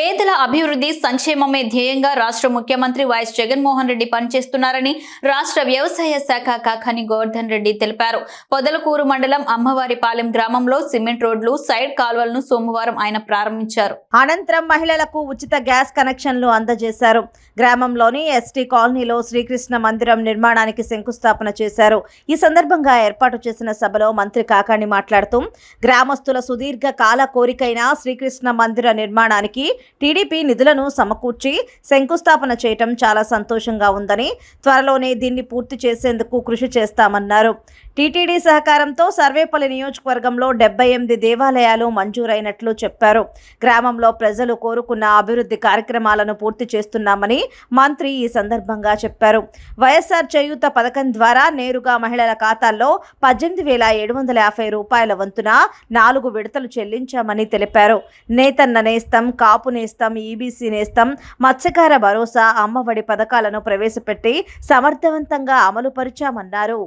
పేదల అభివృద్ధి సంక్షేమమే ధ్యేయంగా రాష్ట్ర ముఖ్యమంత్రి వైఎస్ జగన్మోహన్ రెడ్డి పనిచేస్తున్నారని రాష్ట్ర వ్యవసాయ శాఖ కాకాని గోవర్ధన్ రెడ్డి తెలిపారు. పొదలకూరు మండలం అమ్మవారిపాలెం గ్రామంలో సిమెంట్ రోడ్లు సైడ్ కాల్వలను సోమవారం ఆయన ప్రారంభించారు. అనంతరం మహిళలకు ఉచిత గ్యాస్ కనెక్షన్లు అందజేశారు. గ్రామంలోని ఎస్టీ కాలనీలో శ్రీకృష్ణ మందిరం నిర్మాణానికి శంకుస్థాపన చేశారు. ఈ సందర్భంగా ఏర్పాటు చేసిన సభలో మంత్రి కాకాణి మాట్లాడుతూ గ్రామస్తుల సుదీర్ఘ కాల కోరికైన శ్రీకృష్ణ మందిర నిర్మాణానికి టీడీపీ నిధులను సమకూర్చి శంకుస్థాపన చేయటం చాలా సంతోషంగా ఉందని త్వరలోనే దీన్ని పూర్తి చేసేందుకు కృషి చేస్తామన్నారు. టీటీడీ సహకారంతో సర్వేపల్లి నియోజకవర్గంలో డెబ్బై ఎనిమిది దేవాలయాలు మంజూరైనట్లు చెప్పారు. గ్రామంలో ప్రజలు కోరుకున్న అభివృద్ధి కార్యక్రమాలను పూర్తి చేస్తున్నామని మంత్రి ఈ సందర్భంగా చెప్పారు. వైఎస్ఆర్ చేయూత పథకం ద్వారా నేరుగా మహిళల ఖాతాల్లో పద్దెనిమిది వేల ఏడు వందల యాభై రూపాయల వంతున నాలుగు విడతలు చెల్లించామని తెలిపారు. నేతన్న నేస్తం కాపు నేస్తం ఈబీసీ నేస్తం మత్స్యకార భరోసా అమ్మఒడి పథకాలను ప్రవేశపెట్టి సమర్థవంతంగా అమలు పరిచామన్నారు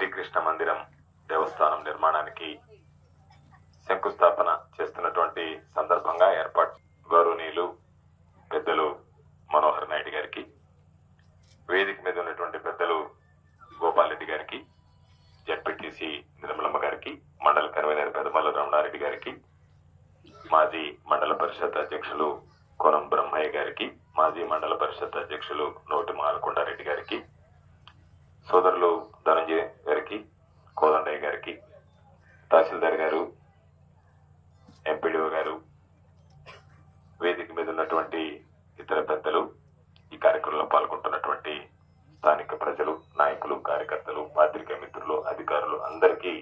శ్రీకృష్ణ మందిరం దేవస్థానం నిర్మాణానికి శంకుస్థాపన చేస్తున్నటువంటి సందర్భంగా ఏర్పాటు గౌరవనీయులు పెద్దలు మనోహర్ నాయుడు గారికి వేదిక మీద ఉన్నటువంటి పెద్దలు గోపాల్ రెడ్డి గారికి జడ్పీటీసీ నిర్మలమ్మ గారికి మండల కన్వీనర్ పెదమల్ల రమణారెడ్డి గారికి మాజీ మండల పరిషత్ అధ్యక్షులు కోనం బ్రహ్మయ్య గారికి మాజీ మండల పరిషత్ అధ్యక్షులు నోటి మాలకొండారెడ్డి గారికి సోదరులు ధనంజయ కోదండయ్య గారికి తహసీల్దార్ గారు ఎంపీడీఓ గారు వేదిక మీద ఉన్నటువంటి ఇతర పెద్దలు ఈ కార్యక్రమంలో పాల్గొంటున్నటువంటి స్థానిక ప్రజలు నాయకులు కార్యకర్తలు పాత్రికేయ మిత్రులు అధికారులు అందరికీ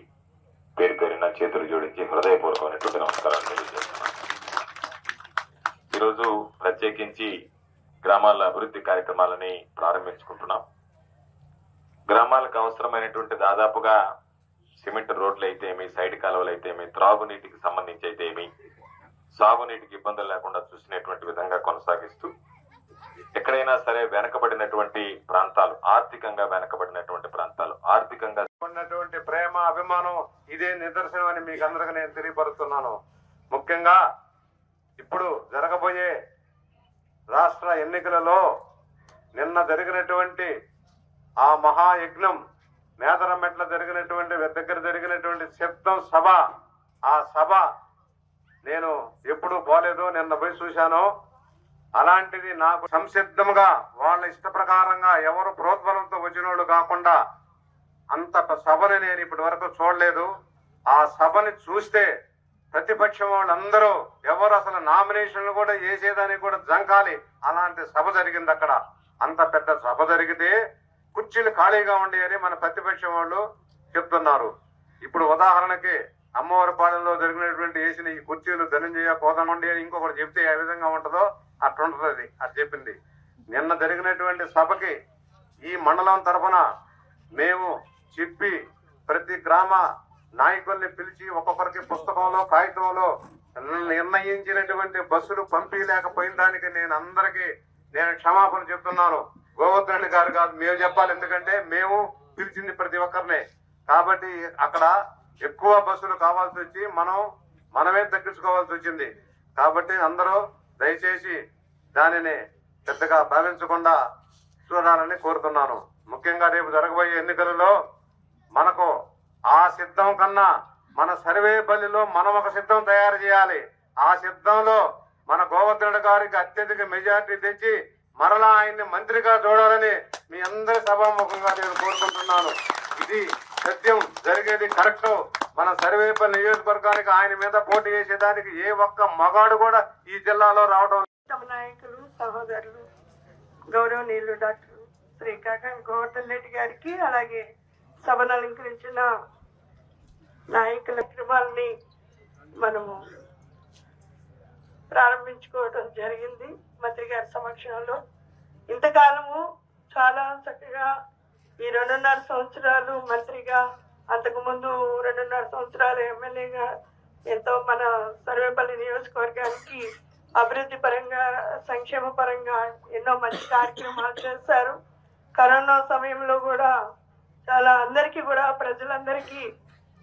పేరు పేరిన చేతులు జోడించి హృదయపూర్వకమైనటువంటి నమస్కారాలు తెలియజేస్తున్నాను. ఈరోజు ప్రత్యేకించి గ్రామాల అభివృద్ధి కార్యక్రమాలని ప్రారంభించుకుంటున్నాం. గ్రామాలకు అవసరమైనటువంటి దాదాపుగా సిమెంట్ రోడ్లు అయితే ఏమి సైడ్ కాలువలు అయితేమి త్రాగునీటికి సంబంధించి అయితే ఏమి సాగునీటికి ఇబ్బందులు లేకుండా చూసినటువంటి విధంగా కొనసాగిస్తూ ఎక్కడైనా సరే వెనకబడినటువంటి ప్రాంతాలు ఆర్థికంగా వెనకబడినటువంటి ప్రాంతాలు ఆర్థికంగా ఉన్నటువంటి ప్రేమ అభిమానం ఇదే నిదర్శనం అని మీకు అందరికీ నేను తెలియపరుస్తున్నాను. ముఖ్యంగా ఇప్పుడు జరగబోయే రాష్ట్ర ఎన్నికలలో నిన్న జరిగినటువంటి ఆ మహాయజ్ఞం మేదరమెట్ల జరిగినటువంటి దగ్గర జరిగినటువంటి శబ్దం సభ. ఆ సభ నేను ఎప్పుడు పోలేదు నిన్న పోయి చూశాను. అలాంటిది నాకు సంసిద్ధంగా వాళ్ళ ఇష్ట ప్రకారంగా ఎవరు ప్రోద్బలంతో వచ్చినోళ్ళు కాకుండా అంత సభని నేను ఇప్పటి వరకు చూడలేదు. ఆ సభని చూస్తే ప్రతిపక్షం వాళ్ళందరూ ఎవరు అసలు నామినేషన్లు కూడా వేసేదానికి కూడా జంకాలి. అలాంటి సభ జరిగింది అక్కడ. అంత పెద్ద సభ జరిగితే కుర్చీలు ఖాళీగా ఉండేయని మన ప్రతిపక్షం వాళ్ళు చెప్తున్నారు. ఇప్పుడు ఉదాహరణకి అమ్మవారి పాలనలో జరిగినటువంటి వేసిన ఈ కుర్చీలు ధనంజయ కోదండి అని ఇంకొకటి చెప్తే ఏ విధంగా ఉంటుందో అట్లుంటుంది అది చెప్పింది. నిన్న జరిగినటువంటి సభకి ఈ మండలం తరఫున మేము చెప్పి ప్రతి గ్రామ నాయకుల్ని పిలిచి ఒక్కొక్కరికి పుస్తకంలో కాగితంలో నిర్ణయించినటువంటి బస్సులు పంపించలేకపోయిన దానికి నేను అందరికీ నేను క్షమాపణ చెప్తున్నాను. గోవర్ధన్ గారు కాదు మేము చెప్పాలి. ఎందుకంటే మేము పిలిచింది ప్రతి ఒక్కరిని. కాబట్టి అక్కడ ఎక్కువ బస్సులు కావాల్సి వచ్చి మనం మనమే తగ్గించుకోవాల్సి వచ్చింది. కాబట్టి అందరూ దయచేసి దానిని పెద్దగా భావించకుండా చూడాలని కోరుతున్నాను. ముఖ్యంగా రేపు జరగబోయే ఎన్నికలలో మనకు ఆ సిద్ధం కన్నా మన సర్వేపల్లిలో మనం ఒక సిద్ధం తయారు చేయాలి. ఆ సిద్ధంలో మన గోవర్ధనుడు గారికి అత్యధిక మెజార్టీ తెచ్చి మరలా ఆయన్ని మంత్రిగా చూడాలని మీ అందరి సభాముఖంగా నేను కోరుకుంటున్నాను. ఇది సత్యం జరిగేది కరెక్ట్. మన సర్వేపల్లి నియోజకవర్గానికి ఆయన మీద పోటీ చేసేదానికి ఏ ఒక్క మగాడు కూడా ఈ జిల్లాలో రావడం నాయకులు సహోదరులు గౌరవనీయులు డాక్టర్ శ్రీకాకం గోవర్ధన్ రెడ్డి గారికి అలాగే సభను అలంకరించిన నాయకుల కార్యక్రమాలని మనము ప్రారంభించుకోవడం జరిగింది మంత్రి గారి సమక్షంలో. ఇంతకాలము చాలా చక్కగా ఈ రెండున్నర సంవత్సరాలు మంత్రిగా అంతకుముందు రెండున్నర సంవత్సరాలు ఎమ్మెల్యేగా ఎంతో మన సర్వేపల్లి నియోజకవర్గానికి అభివృద్ధి పరంగా సంక్షేమ పరంగా ఎన్నో మంచి కార్యక్రమాలు చేశారు. కరోనా సమయంలో కూడా చాలా అందరికీ కూడా ప్రజలందరికీ